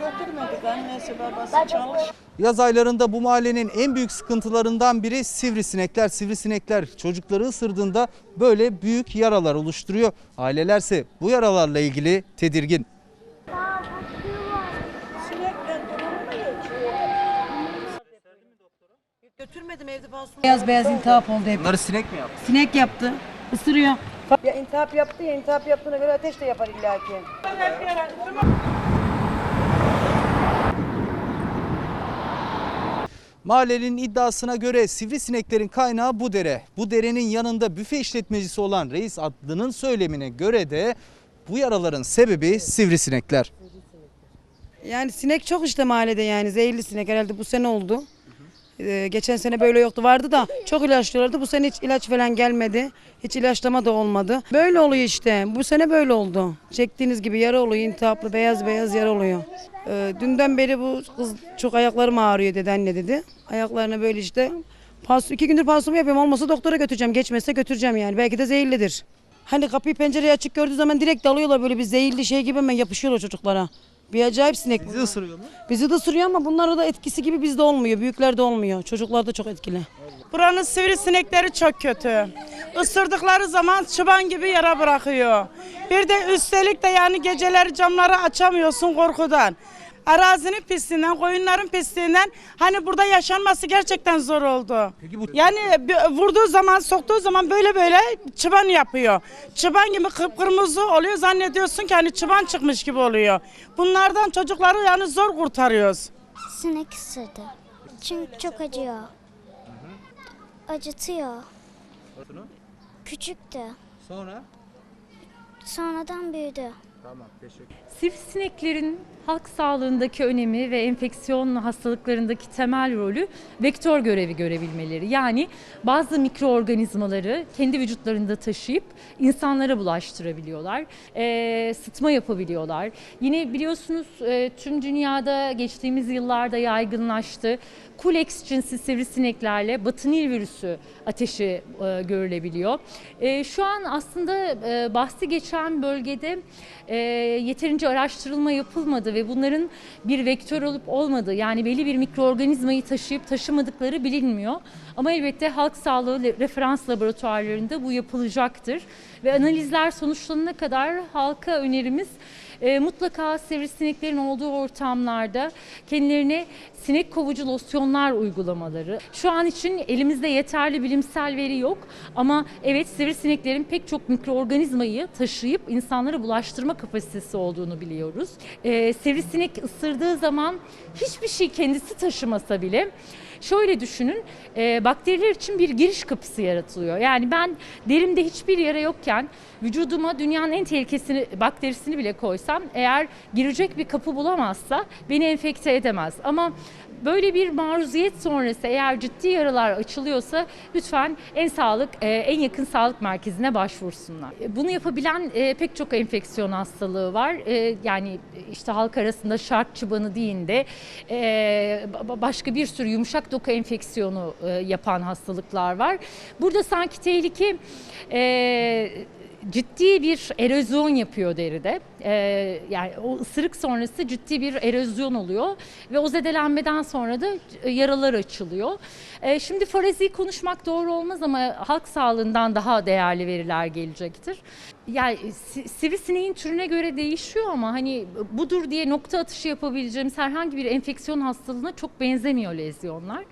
götürmedik. Annesi babası çalış. Yaz aylarında bu mahallenin en büyük sıkıntılarından biri sivrisinekler. Sivrisinekler çocukları ısırdığında böyle büyük yaralar oluşturuyor. Ailelerse bu yaralarla ilgili tedirgin. Götürmedim evde pansuman. Beyaz beyaz iltihap oldu hep. Bunları sinek mi yaptı? Sinek yaptı. Isırıyor. Ya intihap yaptı ya intihap yaptığına göre ateş de yapar illaki. Mahallenin iddiasına göre sivrisineklerin kaynağı bu dere. Bu derenin yanında büfe işletmecisi olan Reis Adlı'nın söylemine göre de bu yaraların sebebi sivrisinekler. Yani sinek çok işte mahallede yani zehirli sinek herhalde bu sene oldu. Ee, geçen sene böyle yoktu vardı da çok ilaçlıyorlardı. Bu sene hiç ilaç falan gelmedi. Hiç ilaçlama da olmadı. Böyle oluyor işte. Bu sene böyle oldu. Çektiğiniz gibi yara oluyor. intihaplı beyaz beyaz yara oluyor. Ee, dünden beri bu kız çok ayaklarım ağrıyor dedi anne dedi. Ayaklarına böyle işte pas, iki gündür pansumu yapıyorum. Olmasa doktora götüreceğim. Geçmezse götüreceğim yani. Belki de zehirlidir. Hani kapıyı pencereyi açık gördüğü zaman direkt dalıyorlar böyle bir zehirli şey gibi hemen yapışıyorlar çocuklara. Bir acayip sinek. Bizi ısırıyor mu? Bizi de ısırıyor ama bunlarda da etkisi gibi bizde olmuyor. Büyüklerde olmuyor. Çocuklarda çok etkili. Buranın sivrisinekleri çok kötü. Isırdıkları zaman çıban gibi yara bırakıyor. Bir de üstelik de yani geceleri camları açamıyorsun korkudan. Arazinin pisliğinden, koyunların pisliğinden hani burada yaşanması gerçekten zor oldu. Peki bu Yani vurduğu zaman, soktuğu zaman böyle böyle çıban yapıyor. Çıban gibi kıpkırmızı oluyor. Zannediyorsun ki hani çıban çıkmış gibi oluyor. Bunlardan çocukları yani zor kurtarıyoruz. Sinek ısırdı. Çünkü çok acıyor. Acıtıyor. Küçüktü. sonra? Sonradan büyüdü. Tamam teşekkür Sivrisineklerin halk sağlığındaki önemi ve enfeksiyon hastalıklarındaki temel rolü vektör görevi görebilmeleri. Yani bazı mikroorganizmaları kendi vücutlarında taşıyıp insanlara bulaştırabiliyorlar. Ee, sıtma yapabiliyorlar. Yine biliyorsunuz e, tüm dünyada geçtiğimiz yıllarda yaygınlaştı. Kulex cinsi sivrisineklerle batı virüsü ateşi e, görülebiliyor. E, şu an aslında e, bahsi geçen bölgede e, yeterince araştırılma yapılmadı ve bunların bir vektör olup olmadığı yani belli bir mikroorganizmayı taşıyıp taşımadıkları bilinmiyor. Ama elbette halk sağlığı referans laboratuvarlarında bu yapılacaktır ve analizler sonuçlanana kadar halka önerimiz e, mutlaka sivrisineklerin olduğu ortamlarda kendilerine sinek kovucu losyonlar uygulamaları. Şu an için elimizde yeterli bilimsel veri yok ama evet sivrisineklerin pek çok mikroorganizmayı taşıyıp insanlara bulaştırma kapasitesi olduğunu biliyoruz. E, sivrisinek ısırdığı zaman hiçbir şey kendisi taşımasa bile Şöyle düşünün, e, bakteriler için bir giriş kapısı yaratılıyor. Yani ben derimde hiçbir yara yokken vücuduma dünyanın en tehlikesini bakterisini bile koysam eğer girecek bir kapı bulamazsa beni enfekte edemez. Ama böyle bir maruziyet sonrası eğer ciddi yaralar açılıyorsa lütfen en sağlık e, en yakın sağlık merkezine başvursunlar. E, Bunu yapabilen e, pek çok enfeksiyon hastalığı var. Yani işte halk arasında şark çıbanı değil de ba- başka bir sürü yumuşak doku enfeksiyonu yapan hastalıklar var. Burada sanki tehlike ciddi bir erozyon yapıyor deride. Ee, yani o ısırık sonrası ciddi bir erozyon oluyor ve o zedelenmeden sonra da e, yaralar açılıyor. Ee, şimdi farazi konuşmak doğru olmaz ama halk sağlığından daha değerli veriler gelecektir. Yani si- sivrisineğin türüne göre değişiyor ama hani budur diye nokta atışı yapabileceğimiz herhangi bir enfeksiyon hastalığına çok benzemiyor lezyonlar.